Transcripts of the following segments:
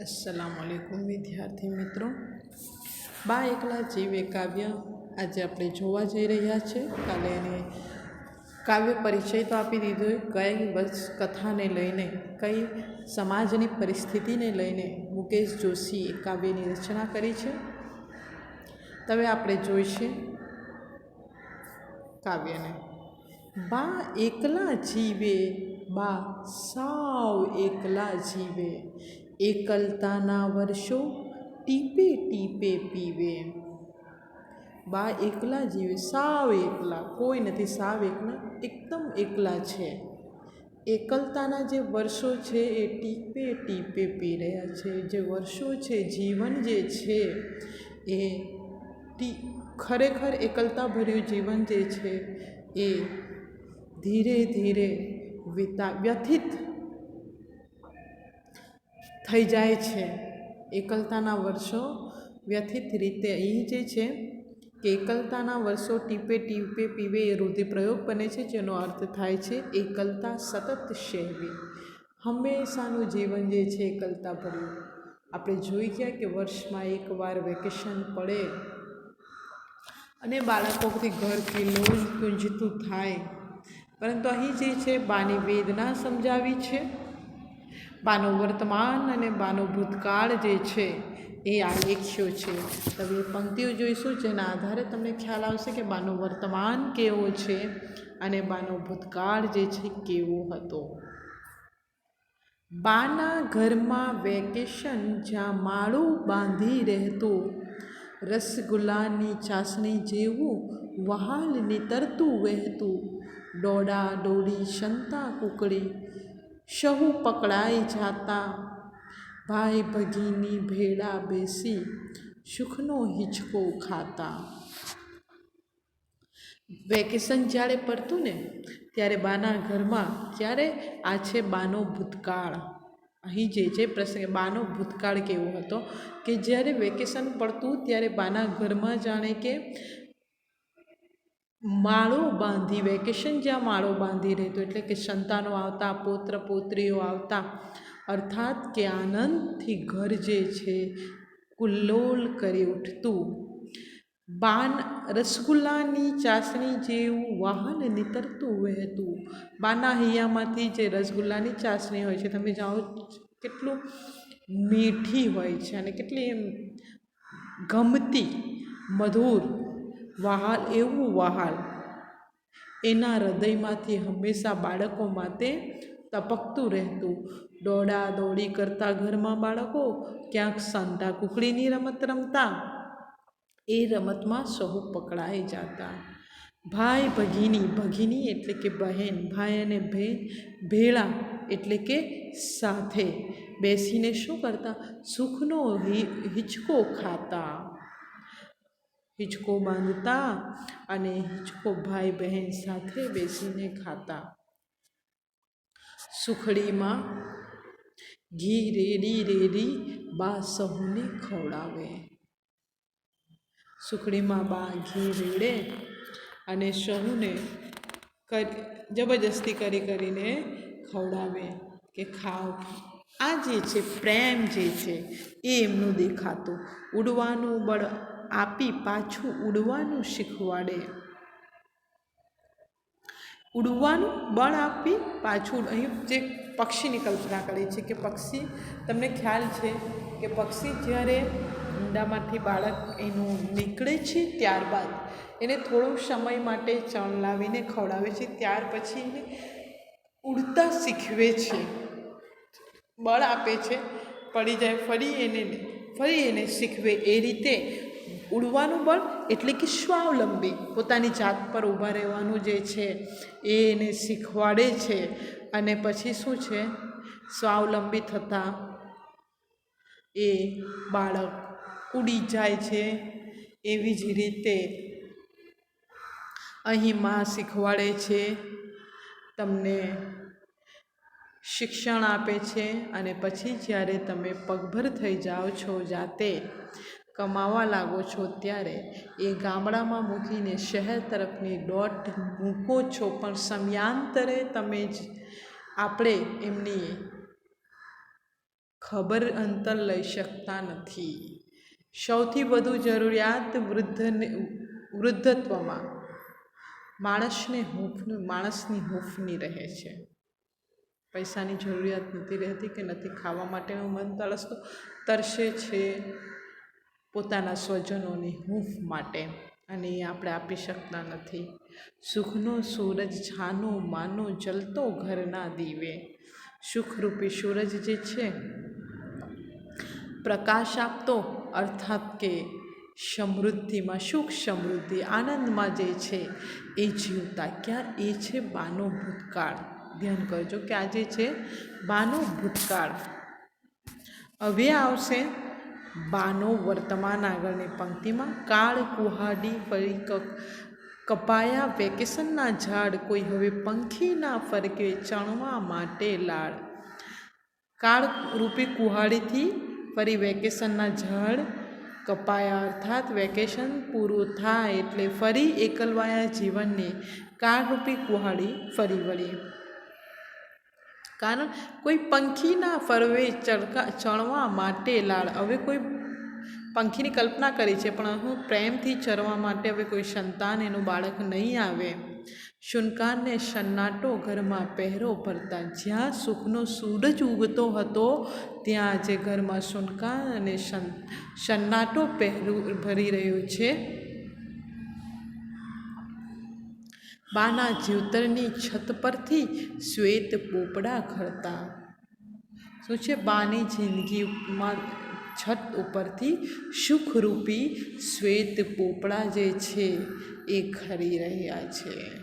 અસલામ વાલેકુમ વિદ્યાર્થી મિત્રો. બા એકલા જીવે કાવ્ય આજે આપણે જોવા જઈ રહ્યા છે. કાલે એને કાવ્ય પરિચય તો આપી દીધો કઈ બસ કથાને લઈને, કઈ સમાજની પરિસ્થિતિને લઈને મુકેશ જોશીએ કાવ્યની રચના કરી છે. હવે આપણે જોઈશે કાવ્યને. બા એકલા જીવે, બા સાવ એકલા જીવે. એકલતાના વર્ષો ટીપે ટીપે પીવે. બા એકલા જીવે, સાવ એકલા, કોઈ નથી, સાવ એકલા, એકદમ એકલા છે. એકલતાના જે વર્ષો છે એ ટીપે ટીપે પી રહ્યા છે. જે વર્ષો છે, જીવન જે છે એ ટી, ખરેખર એકલતાભર્યું જીવન જે છે એ ધીરે ધીરે વિતા, વ્યથિત થઈ જાય છે. એકલતાના વર્ષો વ્યથિત રીતે અહીં જે છે કે એકલતાના વર્ષો ટીપે ટીપે પીવે એ રૂઢિપ્રયોગ બને છે, જેનો અર્થ થાય છે એકલતા સતત શહેવી હંમેશાનું જીવન જે છે એકલતા ભર્યું આપણે જોઈ ગયા કે વર્ષમાં એકવાર વેકેશન પડે અને બાળકોથી ઘર કિલ્લોલ ગુંજતું થાય. પરંતુ અહીં જે છે, બાની વેદના સમજાવી છે બાનો વર્તમાન અને બાનો ભૂતકાળ જે છે એ આ આલેખ્યો છે. તમે પંક્તિઓ જોઈશું જેના આધારે તમને ખ્યાલ આવશે કે બાનો વર્તમાન કેવો છે અને બાનો ભૂતકાળ જે છે કેવો હતો. બાના ઘરમાં વેકેશન જ્યાં માળું બાંધી રહેતું, રસગુલ્લાની ચાસણી જેવું વહાલ નીતરતું વહેતું દોડા દોડી શંતા કુકડી શહુ પકડાઈ જાતા ભાઈ ભગીની ભેળા બેસી સુખનો હિંચકો ખાતા વેકેશન જ્યારે પડતું ને ત્યારે બાના ઘરમાં ત્યારે આ છે બાનો ભૂતકાળ અહીં જે છે પ્રસંગે બાનો ભૂતકાળ કેવો હતો, કે જ્યારે વેકેશન પડતું ત્યારે બાના ઘરમાં જાણે કે માળો બાંધી, વેકેશન જ્યાં માળો બાંધી રહેતો એટલે કે સંતાનો આવતા, પૌત્ર, પૌત્રીઓ આવતા, અર્થાત કે આનંદથી ઘર જે છે કુલ્લોલ કરી ઉઠતું. બાન રસગુલ્લાની ચાસણી જેવું વાહન નીતરતું વહેતું. બાના હૈયામાંથી જે રસગુલ્લાની ચાસણી હોય છે, તમે જાણો કેટલું મીઠી હોય છે અને કેટલી એમ ગમતી, મધુર વહાલ એવું વહાલ. એના હૃદયમાંથી હંમેશા બાળકો માટે તપકતું રહેતું. દોડા દોડી કરતા ઘરમાં બાળકો ક્યાંક સાંતા કુકડીની રમત રમતા. એ રમતમાં સહુ પકડાઈ જતા. ભાઈ ભગીની ભગીની એટલે કે બહેન, ભાઈ અને બહેન ભેળા એટલે કે સાથે બેસીને શું કરતા? સુખનો હિંચકો ખાતા. હિંચકો બાંધતા અને હિંચકો ભાઈ બહેન સાથે બેસીને ખાતા. સુખડીમાં ઘી રેડી રેડી બા સહુને ખવડાવે. સુખડીમાં બા ઘી રેડે અને સહુને જબરજસ્તી કરી કરીને ખવડાવે કે ખાઓ. આ જે છે, પ્રેમ જે છે, એ એમનું દેખાતું. ઉડવાનું બળ આપી પાછું ઉડવાનું શીખવાડે. ઉડવાનું બળ આપી પાછું અહીં જે પક્ષીની કલ્પના કરી છે કે પક્ષી, તમને ખ્યાલ છે કે પક્ષી જ્યારે ઊંડામાંથી બાળક એનું નીકળે છે ત્યારબાદ, એને થોડો સમય માટે ચણ લાવીને ખવડાવે છે, ત્યાર પછી એને ઉડતા શીખવે છે. બળ આપે છે, પડી જાય, ફરી એને ફરી એને શીખવે એ રીતે ઉડવાનું બળ એટલે કે સ્વાવલંબી. પોતાની જાત પર ઊભા રહેવાનું જે છે, એ એને શીખવાડે છે. અને પછી શું છે? સ્વાવલંબી થતાં એ બાળક ઉડી જાય છે એવી જ રીતે. અહીં માં શીખવાડે છે, તમને શિક્ષણ આપે છે અને પછી જ્યારે તમે પગભર થઈ જાઓ છો જાતે કમાવા લાગો છો ત્યારે એ ગામડામાં મૂકીને શહેર તરફની દોટ મૂકો છો. પણ સમયાંતરે તમે જ આપણે એમની ખબર અંતર લઈ શકતા નથી. સૌથી વધુ જરૂરિયાત વૃદ્ધને, વૃદ્ધત્વમાં. માણસને હૂંફની, માણસની હૂંફની રહે છે. પૈસાની જરૂરિયાત નથી રહેતી કે નથી ખાવા માટેનું મન તરસતો, તરસે છે. પોતાના સ્વજનોની હૂંફ માટે અને એ આપણે આપી શકતા નથી. સુખનો સૂરજ છાનો માનો જલતો ઘરના દીવે. સુખરૂપી સૂરજ જે છે, પ્રકાશ આપતો અર્થાત કે સમૃદ્ધિમાં સુખ સમૃદ્ધિ આનંદમાં જે છે, એ જીવતા ક્યાં? એ છે બાનો ભૂતકાળ. ધ્યાન કરજો કે આ જે છે, બાનો ભૂતકાળ. હવે આવશે બાનો વર્તમાન આગળની પંક્તિમાં કાળ કુહાડી ફરી કપાયા વેકેશનના ઝાડ, કોઈ હવે પંખીના ફરકે ચણવા માટે લાળ. કાળ રૂપી કુહાડીથી ફરી વેકેશનના ઝાડ કપાયા, અર્થાત વેકેશન પૂરું થાય એટલે ફરી એકલવાયા જીવનને કાળરૂપી કુહાડી ફરી વળી. કારણ કોઈ પંખીના ફરવે ચડકા, ચણવા માટે લાડ. હવે કોઈ પંખીની કલ્પના કરી છે, પણ હું પ્રેમથી ચરવા માટે હવે કોઈ સંતાન એનું બાળક નહીં આવે. શુનકારને સન્નાટો ઘરમાં પહેરો ભરતા જ્યાં સુખનો સૂરજ ઉગતો હતો, ત્યાં આજે ઘરમાં શુનકાર અને સન્નાટો પહેરું, ભરી રહ્યો છે. બાના જીવતરની છત પરથી શ્વેત પોપડા ખરતા. શું છે? બાની જિંદગીમાં છત ઉપરથી સુખરૂપી શ્વેત પોપડા જે છે એ ખરી રહ્યા છે.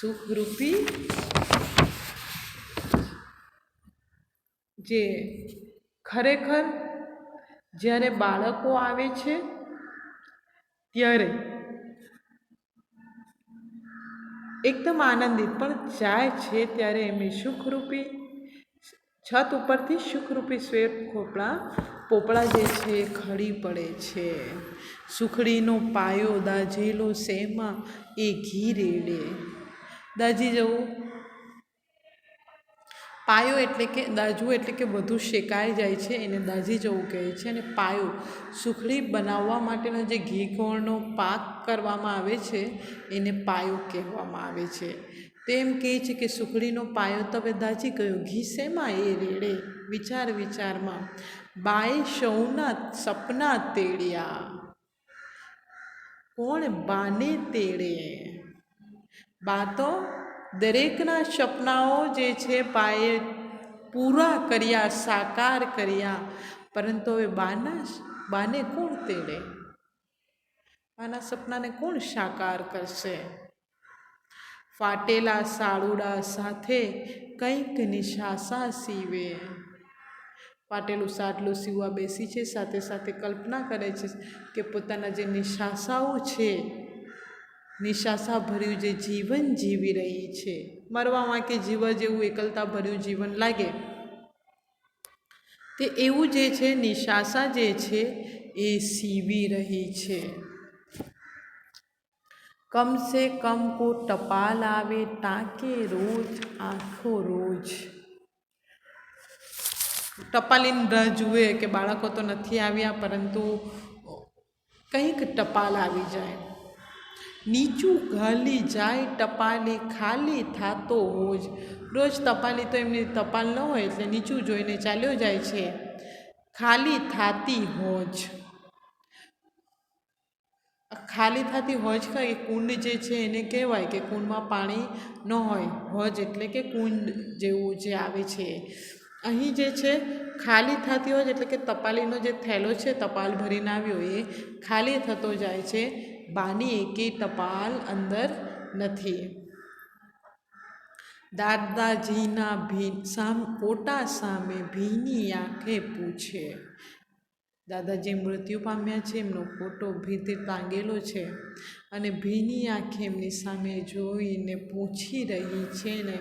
સુખરૂપી જે ખરેખર જ્યારે બાળકો આવે છે, ત્યારે એકદમ આનંદિત. પણ જાય છે ત્યારે એમની સુખરૂપી, છત ઉપરથી સુખરૂપી શ્વેત ખોપડા પોપડા જે છે ખડી પડે છે. સુખડીનો પાયો દાજેલો શેમાં એ ઘી રેડે. દાજી જવું પાયો એટલે કે દાજવું એટલે કે વધુ શેકાઈ જાય છે, એને દાજી જવું કહે છે અને પાયો સુખડી બનાવવા માટેનો જે ઘી ગોળનો પાક કરવામાં આવે છે, એને પાયો કહેવામાં આવે છે. તેમ કહે છે કે સુખડીનો પાયો તમે દાજી ગયો, ઘી શેમાં? એ રેડે, વિચાર વિચારમાં. બાએ સૌના સપના તેડ્યા. કોણ બાને તેડે? બા તો દરેકના સપનાઓ જે છે બાએ પૂરા કર્યા, સાકાર કર્યા. પરંતુ હવે બાના બાને કોણ તેડે? બાના સપનાને કોણ સાકાર કરશે? ફાટેલા સાળુડા સાથે કંઈક નિશાસા સીવે. ફાટેલું સાટલું સીવવા બેસી છે, સાથે સાથે કલ્પના કરે છે કે પોતાના જે નિશાસાઓ છે નિશાસા ભર્યું જે જીવન જીવી રહી છે. મરવામાં કે જીવવા જેવું એકલતા ભર્યું જીવન લાગે. તે એવું જે છે, નિશાસા જે છે, એ સીવી રહી છે. કમ સે કમ કો ટપાલ આવે, ટાંકે રોજ, આખો રોજ. ટપાલીન રાહ જુએ કે બાળકો તો નથી આવ્યા, પરંતુ કંઈક ટપાલ આવી જાય. નીચું ઘાલી જાય, ટપાલી ખાલી થાતો હોજ. રોજ ટપાલી તો એમની ટપાલ ન હોય એટલે નીચું જોઈને ચાલ્યો જાય છે. ખાલી થાતી હોજ. ખાલી થતી હોજ કઈ કુંડ જે છે એને કહેવાય કે કુંડમાં પાણી ન હોય. હોજ એટલે કે કુંડ જેવું જે આવે છે. અહીં જે છે, ખાલી થતી હોય એટલે કે ટપાલીનો જે થેલો છે, ટપાલ ભરીને આવ્યો, એ ખાલી થતો જાય છે. બાની એકે ટપાલ અંદર નથી. દાદાજીના ભી સામ પોટા સામે ભીની આંખે પૂછે. દાદાજી મૃત્યુ પામ્યા છે, એમનો ફોટો ભીતે ટાંગેલો છે અને ભીની આંખે એમની સામે જોઈને પૂછી રહી છે ને,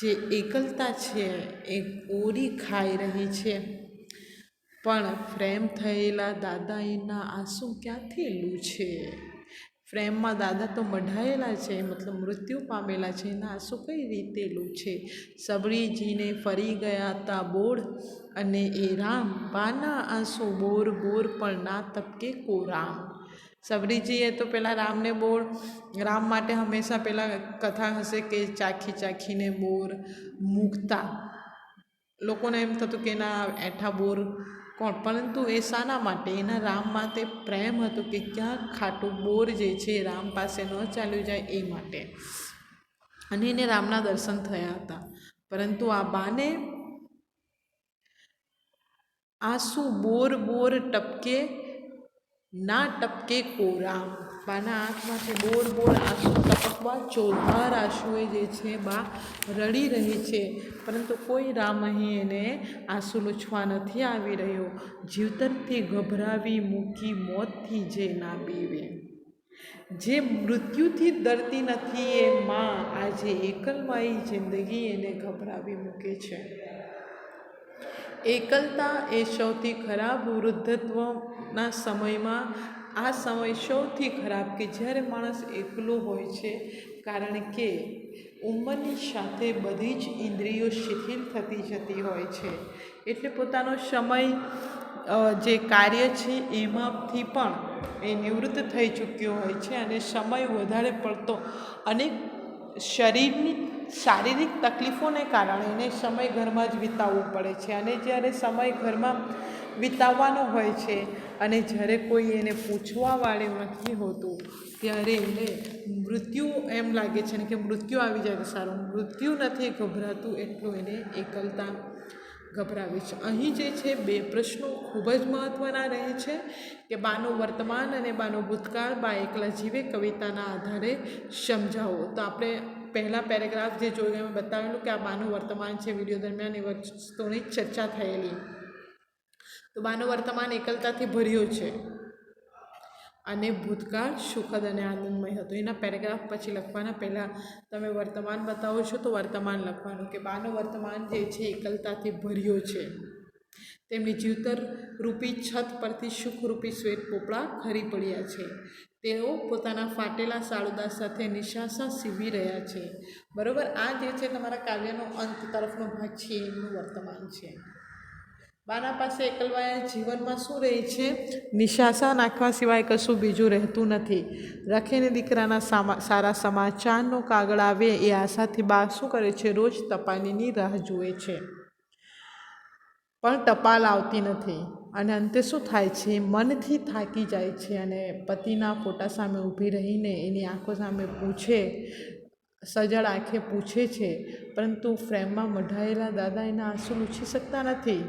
જે એકલતા છે, એ ઓરી ખાઈ રહી છે. પણ ફ્રેમ થયેલા દાદા એના આંસુ ક્યાંથી લૂછે? ફ્રેમમાં દાદા તો મઢાયેલા છે, મતલબ મૃત્યુ પામેલા છે, એના આંસુ કઈ રીતે છે સબરીજીને ફરી ગયા તા બોર અને એ રામ બાના આંસુ બોર બોર પણ ના તપકે કો રામ સબરીજીએ તો પેલા રામને બોર, રામ માટે હંમેશા પેલા કથા હશે કે ચાખી ચાખીને બોર મૂકતા. લોકોને એમ થતું કે એના એઠા બોર કોણ? પરંતુ એ શાના માટે, એના રામ માટે પ્રેમ હતો કે ક્યાં ખાટું બોર જે છે રામ પાસે ન ચાલ્યું જાય એ માટે. અને એને રામના દર્શન થયા હતા. પરંતુ આ બાને આંસુ બોર બોર ટપકે, ના ટપકે કોરામ બાના આંખમાંથી બોર બોર આંસુ ટપકવા ચોધાર આંસુએ જે છે, બા રડી રહી છે. પરંતુ કોઈ રામ અહીં એને આંસુ લૂછવા નથી આવી રહ્યો. જીવતરથી ગભરાવી મૂકી મોતથી જે ના બીવે. જે મૃત્યુથી ડરતી નથી એ માં આજે એકલવાઈ જિંદગી એને ગભરાવી મૂકે છે. એકલતા એ સૌથી ખરાબ વૃદ્ધત્વના સમયમાં આ સમય સૌથી ખરાબ કે જ્યારે માણસ એકલો હોય છે, કારણ કે ઉંમરની સાથે બધી જ ઇન્દ્રિયો શિથિલ થતી જતી હોય છે. એટલે પોતાનો સમય જે કાર્ય છે એમાંથી પણ એ નિવૃત્ત થઈ ચૂક્યો હોય છે અને સમય વધારે પડતો અનેક શરીરની શારીરિક તકલીફોને કારણે એને સમય ઘરમાં જ વિતાવવો પડે છે. અને જ્યારે સમય ઘરમાં વિતાવવાનો હોય છે અને જ્યારે કોઈ એને પૂછવા વાળું નથી હોતું, ત્યારે એને મૃત્યુ એમ લાગે છે ને કે મૃત્યુ આવી જાય તો સારું. મૃત્યુ નથી ગભરાતું એટલું એને એકલતા ગભરાવે છે. અહીં જે છે, બે પ્રશ્નો ખૂબ જ મહત્ત્વના રહે છે કે બાનું વર્તમાન અને બાનો ભૂતકાળ બા એકલા જીવે કવિતાના આધારે સમજાવો. તો આપણે પહેલાં પેરેગ્રાફ જે જોયું એમાં બતાવેલું કે આ બાનું વર્તમાન છે, વીડિયો દરમિયાન એ વસ્તુની ચર્ચા થયેલી. તો બાનું વર્તમાન એકલતાથી ભર્યું છે. અને ભૂતકાળ સુખદ અને આનંદમય હતો. એના પેરેગ્રાફ પછી લખવાના પહેલાં તમે વર્તમાન બતાવો છો તો વર્તમાન લખવાનું કે બાનું વર્તમાન જે છે એકલતાથી ભર્યો છે. તેમની જીવતર રૂપી છત પરથી સુખરૂપી શ્વેત પોપળા ખરી પડ્યા છે. તેઓ પોતાના ફાટેલા સાળુદા સાથે નિશાસા સીવી રહ્યા છે. બરાબર આ જે છે તમારા કાવ્યનો અંત તરફનો ભાગ છે એમનું વર્તમાન છે. બાના પાસે એકલવાયા જીવનમાં શું રહે છે? નિશાસા નાખવા સિવાય કશું બીજું રહેતું નથી. રખીને દીકરાના સારા સમાચારનો કાગળ આવે એ આશાથી બા શું કરે છે? રોજ તપાલીની રાહ જુએ છે. પણ ટપાલ આવતી નથી. અને અંતે શું થાય છે? મનથી થાકી જાય છે અને પતિના ફોટા સામે ઊભી રહીને એની આંખો સામે પૂછે સજળ આંખે પૂછે છે. પરંતુ ફ્રેમમાં મઢાયેલા દાદા એના આંસુ લૂછી શકતા નથી.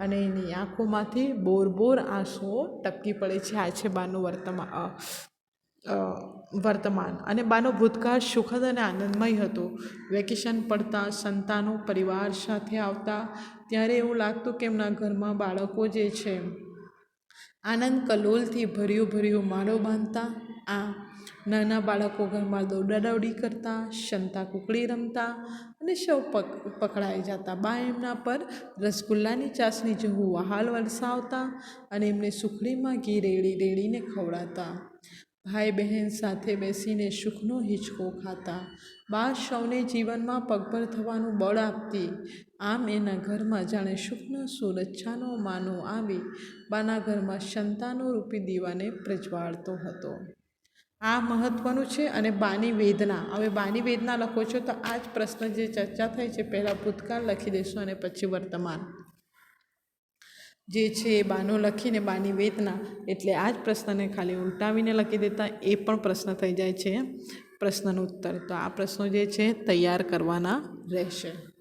અને એની આંખોમાંથી બોર બોર આંસુઓ ટપકી પડે છે. આ છે બાનું વર્તમાન વર્તમાન. અને બાનો ભૂતકાળ સુખદ અને આનંદમય હતો. વેકેશન પડતા, સંતાનો પરિવાર સાથે આવતા, ત્યારે એવું લાગતું કે એમના ઘરમાં બાળકો જે છે, આનંદ કલોલથી ભર્યું ભર્યું માળો બાંધતા આ નાના બાળકો ઘરમાં દોડાદોડી કરતા શંતા કુકડી રમતા અને સૌ પક, પકડાઈ જતા. બા એમના પર રસગુલ્લાની ચાસણી જેવું વહાલ વરસાવતા અને એમને સુખડીમાં ઘી રેડી રેડીને ખવડાતા ભાઈ બહેન સાથે બેસીને સુખનો હિંચકો ખાતા. બા સૌને જીવનમાં પગભર થવાનું બળ આપતી. આમ એના ઘરમાં જાણે સુખના સુરચ્છાનો માનો આવી. બાના ઘરમાં સંતાનો રૂપી દીવાને પ્રજવાળતો હતો. આ મહત્ત્વનું છે અને બાની વેદના. હવે બાની વેદના લખો છો તો આ જ પ્રશ્ન જે ચર્ચા થઈ છે, પહેલાં ભૂતકાળ લખી દઈશું અને પછી વર્તમાન. જે છે એ બાનો લખીને બાની વેદના, એટલે આ જ પ્રશ્નને ખાલી ઉલટાવીને લખી દેતા, એ પણ પ્રશ્ન થઈ જાય છે પ્રશ્નનો ઉત્તર. તો આ પ્રશ્નો જે છે, તૈયાર કરવાના રહેશે.